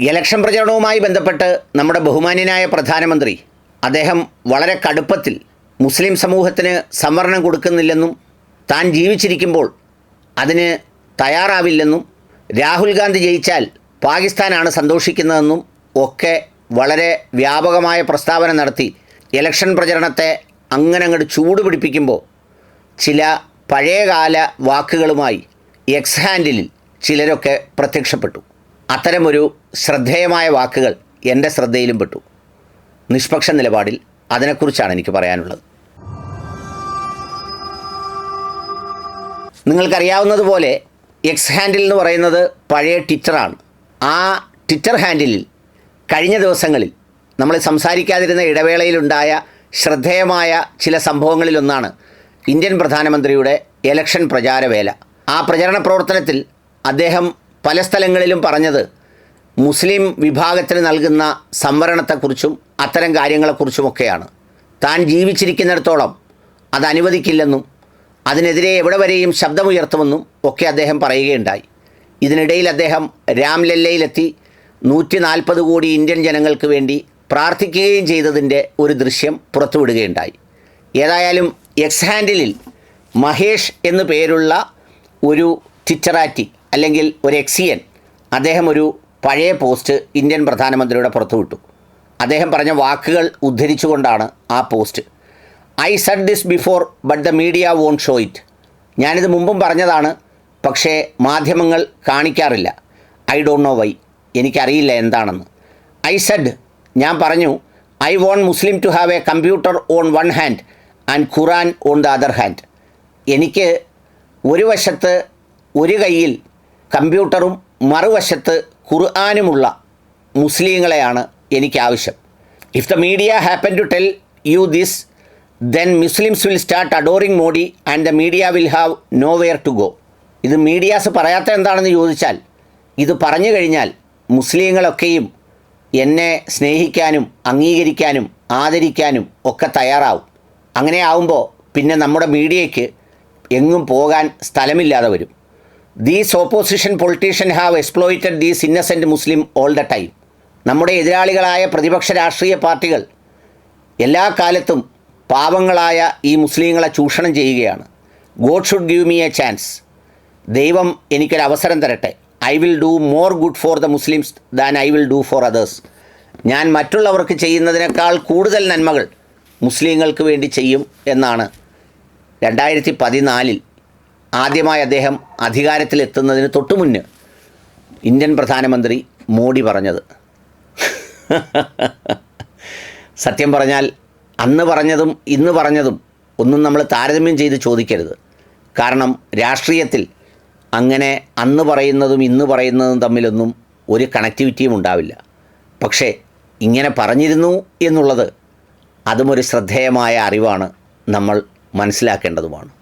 Election പ്രചരണവുമായി ബന്ധപ്പെട്ട് നമ്മുടെ ബഹുമാന്യനായ പ്രധാനമന്ത്രി അദ്ദേഹം വളരെ കടുപ്പത്തിൽ മുസ്ലിം സമൂഹത്തിന് സംവരണം കൊടുക്കുന്നില്ലെന്നും താൻ ജീവിച്ചിരിക്കുമ്പോൾ അതിന് തയ്യാറാവില്ലെന്നും രാഹുൽ ഗാന്ധി ജയിച്ചാൽ പാകിസ്ഥാനാണ് സന്തോഷിക്കുന്നതെന്നും ഒക്കെ വളരെ വ്യാപകമായ പ്രസ്താവന നടത്തി ഇലക്ഷൻ പ്രചരണത്തെ അങ്ങനെ അങ്ങോട്ട് ചൂടുപിടിപ്പിക്കുമ്പോൾ ചില പഴയകാല വാക്കുകളുമായി എക്സ് ഹാൻഡിലിൽ ചിലരൊക്കെ പ്രത്യക്ഷപ്പെട്ടു. അത്തരമൊരു ശ്രദ്ധേയമായ വാക്കുകൾ എന്റെ ശ്രദ്ധയിലും പെട്ടു. നിഷ്പക്ഷ നിലപാടിൽ അതിനെക്കുറിച്ചാണ് എനിക്ക് പറയാനുള്ളത്. നിങ്ങൾക്കറിയാവുന്നതുപോലെ എക്സ് ഹാൻഡിൽ എന്ന് പറയുന്നത് പഴയ ട്വിറ്ററാണ് ആ ട്വിറ്റർ ഹാൻഡിലിൽ കഴിഞ്ഞ ദിവസങ്ങളിൽ നമ്മൾ സംസാരിക്കാതിരുന്ന ഇടവേളയിലുണ്ടായ ശ്രദ്ധേയമായ ചില സംഭവങ്ങളിലൊന്നാണ് ഇന്ത്യൻ പ്രധാനമന്ത്രിയുടെ എലക്ഷൻ പ്രചാരവേല. ആ പ്രചരണ പ്രവർത്തനത്തിൽ അദ്ദേഹം പല സ്ഥലങ്ങളിലും പറഞ്ഞത് മുസ്ലിം വിഭാഗത്തിന് നൽകുന്ന സംവരണത്തെക്കുറിച്ചും അത്തരം കാര്യങ്ങളെക്കുറിച്ചുമൊക്കെയാണ്. താൻ ജീവിച്ചിരിക്കുന്നിടത്തോളം അത് അനുവദിക്കില്ലെന്നും അതിനെതിരെ എവിടെ വരെയും ശബ്ദമുയർത്തുമെന്നും ഒക്കെ അദ്ദേഹം പറയുകയുണ്ടായി. ഇതിനിടയിൽ അദ്ദേഹം രാംലല്ലയിലെത്തി നൂറ്റി നാൽപ്പത് കോടി ഇന്ത്യൻ ജനങ്ങൾക്ക് വേണ്ടി പ്രാർത്ഥിക്കുകയും ചെയ്തതിന്റെ ഒരു ദൃശ്യം പുറത്തുവിടുകയുണ്ടായി. ഏതായാലും എക്സ് ഹാൻഡിലിൽ മഹേഷ് എന്നു പേരുള്ള ഒരു ട്വിറ്ററാറ്റി അല്ലെങ്കിൽ ഒരു എക്സിയൻ അദ്ദേഹം ഒരു പഴയ പോസ്റ്റ് ഇന്ത്യൻ പ്രധാനമന്ത്രിയുടെ പുറത്തുവിട്ടു അദ്ദേഹം പറഞ്ഞ വാക്കുകൾ ഉദ്ധരിച്ചുകൊണ്ടാണ് ആ post. I said this before but the media won't show it ഞാനിത് മുമ്പും പറഞ്ഞതാണ് പക്ഷേ മാധ്യമങ്ങൾ കാണിക്കാറില്ല. ഐ ഡോണ്ട് നോ വൈ എനിക്കറിയില്ല എന്താണെന്ന്. ഐ സെഡ് ഞാൻ പറഞ്ഞു I want Muslim to have a computer on one hand and Quran on the other hand എനിക്ക് ഒരു വശത്ത് ഒരു കയ്യിൽ കമ്പ്യൂട്ടറും മറുവശത്ത് ഖുർആാനുമുള്ള മുസ്ലിങ്ങളെയാണ് എനിക്ക് ആവശ്യം if the media happen to tell you this then Muslims will start adoring Modi and the media will have nowhere to go ഇത് മീഡിയാസ് പറയാത്ത എന്താണെന്ന് ചോദിച്ചാൽ ഇത് പറഞ്ഞു കഴിഞ്ഞാൽ മുസ്ലിങ്ങളൊക്കെയും എന്നെ സ്നേഹിക്കാനും അംഗീകരിക്കാനും ആദരിക്കാനും ഒക്കെ തയ്യാറാവും. അങ്ങനെ ആവുമ്പോൾ പിന്നെ നമ്മുടെ മീഡിയയ്ക്ക് എങ്ങും പോകാൻ സ്ഥലമില്ലാതെ വരും. These opposition politician have exploited these innocent Muslim all the time നമ്മുടെ എതിരാളികളായ പ്രതിപക്ഷ രാഷ്ട്രീയ പാർട്ടികൾ എല്ലാ കാലത്തും പാവങ്ങളായ ഈ മുസ്ലിങ്ങളെ ചൂഷണം ചെയ്യുകയാണ്. God should give me a chance ദൈവം എനിക്കൊരു അവസരം തരട്ടെ. I will do more good for the Muslims than I will do for others ഞാൻ മറ്റുള്ളവർക്ക് ചെയ്യുന്നതിനേക്കാൾ കൂടുതൽ നന്മകൾ മുസ്ലിങ്ങൾക്ക് വേണ്ടി ചെയ്യും എന്നാണ് രണ്ടായിരത്തി പതിനാലിൽ ആദ്യമായി അദ്ദേഹം അധികാരത്തിലെത്തുന്നതിന് തൊട്ടു മുന്ന് ഇന്ത്യൻ പ്രധാനമന്ത്രി മോഡി പറഞ്ഞത്. സത്യം പറഞ്ഞാൽ അന്ന് പറഞ്ഞതും ഇന്ന് പറഞ്ഞതും ഒന്നും നമ്മൾ താരതമ്യം ചെയ്ത് ചോദിക്കരുത്. കാരണം രാഷ്ട്രീയത്തിൽ അങ്ങനെ അന്ന് പറയുന്നതും ഇന്ന് പറയുന്നതും തമ്മിലൊന്നും ഒരു കണക്ടിവിറ്റിയും ഉണ്ടാവില്ല. പക്ഷേ ഇങ്ങനെ പറഞ്ഞിരുന്നു എന്നുള്ളത് അതും ഒരു ശ്രദ്ധേയമായ അറിവാണ് നമ്മൾ മനസ്സിലാക്കേണ്ടതുമാണ്.